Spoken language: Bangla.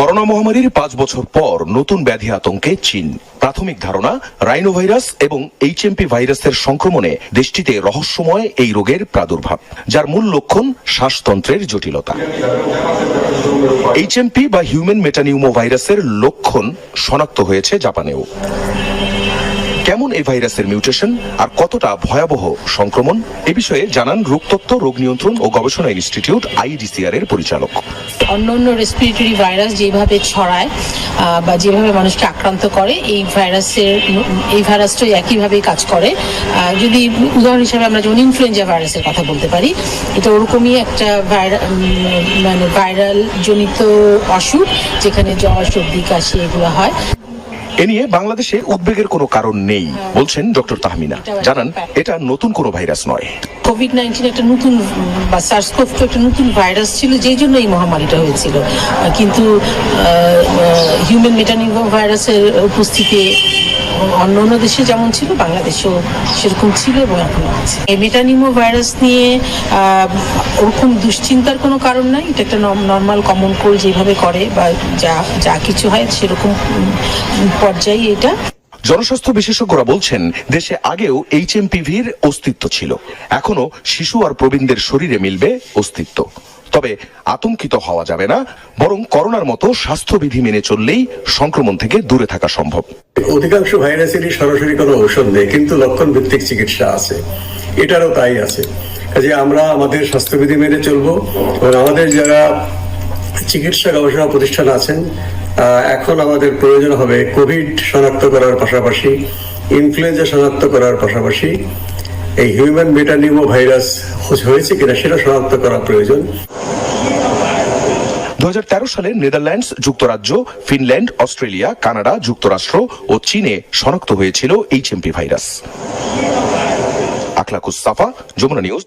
করোনা মহামারীর পাঁচ বছর পর নতুন ব্যাধি আতঙ্কে চীন। প্রাথমিক ধারণা রাইনো ভাইরাস এবং এইচএমপি ভাইরাসের সংক্রমণে দেশটিতে রহস্যময় এই রোগের প্রাদুর্ভাব, যার মূল লক্ষণ শ্বাসতন্ত্রের জটিলতা। এইচএমপি বা হিউম্যান মেটানিউমো ভাইরাসের লক্ষণ শনাক্ত হয়েছে জাপানেও। কেমন এই ভাইরাসের মিউটেশন আর কতটা ভয়াবহ সংক্রমণ, এ বিষয়ে জানান রোগতত্ত্ব, রোগ নিয়ন্ত্রণ ও গবেষণা ইনস্টিটিউট আইডিসিআর এর পরিচালক। অন্য অন্য রেসপিরেটরি ভাইরাস যেভাবে ছড়ায় বা যেভাবে মানুষকে আক্রান্ত করে, এই ভাইরাসের এই ভাইরাসটাই একইভাবে কাজ করে। যদি উদাহরণ হিসাবে আমরা যেমন ইনফ্লুয়েঞ্জা ভাইরাসের কথা বলতে পারি, এটা ওরকমই একটা মানে ভাইরাল জনিত অসুখ, যেখানে জ্বর, সর্দি, কাশি এগুলো হয়। এ নিয়ে বাংলাদেশে উদ্বেগের কোনো কারণ নেই, বলছেন ডক্টর তাহমিনা। জানান, এটা নতুন কোনো ভাইরাস নয়। কোভিড নাইন্টিন একটা নতুন, বা সার্সকোভ একটা নতুন ভাইরাস ছিল, যেই জন্য এই মহামারীটা হয়েছিল। কিন্তু হিউম্যান মেটানিভ ভাইরাসের উপস্থিতি অন্য অন্য দেশে যেমন ছিল, বাংলাদেশেও সেরকম ছিল এবং এখন আছে। মেটানিমো ভাইরাস নিয়ে ওরকম দুশ্চিন্তার কোনো কারণ নাই। এটা একটা নর্মাল কমন কোল্ড যেভাবে করে বা যা যা কিছু হয়, সেরকম পর্যায়ে এটা। জনস্বাস্থ্য বিশেষজ্ঞরা বলছেন, দেশে আগেও এইচএমপিভির অস্তিত্ব ছিল। এখনও শিশু আর প্রবীণদের শরীরে মিলবে অস্তিত্ব। তবে আতঙ্কিত হওয়া যাবে না, বরং করোনার মতো স্বাস্থ্যবিধি মেনে চললেই সংক্রমণ থেকে দূরে থাকা সম্ভব। অধিকাংশ ভাইরাসেরই সরাসরি কোনো ঔষধ নেই, কিন্তু লক্ষণ ভিত্তিক চিকিৎসা আছে। এটারও তাই আছে। কাজে আমরা আমাদের স্বাস্থ্যবিধি মেনে চলবো, এবং আমাদের যারা চিকিৎসা গবেষণা প্রতিষ্ঠান আছেন এখন আমাদের প্রয়োজন হবে কোভিড শনাক্ত করার পাশাপাশি, ইনফ্লুয়েঞ্জা শনাক্ত করার পাশাপাশি এই হিউম্যান মেটানিমো ভাইরাস হয়েছে কিনা সেটা শনাক্ত করা প্রয়োজন। দু হাজার তেরো সালে নেদারল্যান্ডস যুক্তরাজ্য, ফিনল্যান্ড, অস্ট্রেলিয়া, কানাডা, যুক্তরাষ্ট্র ও চীনে শনাক্ত হয়েছিল HMP virus Akhlakus Safa, Jamuna news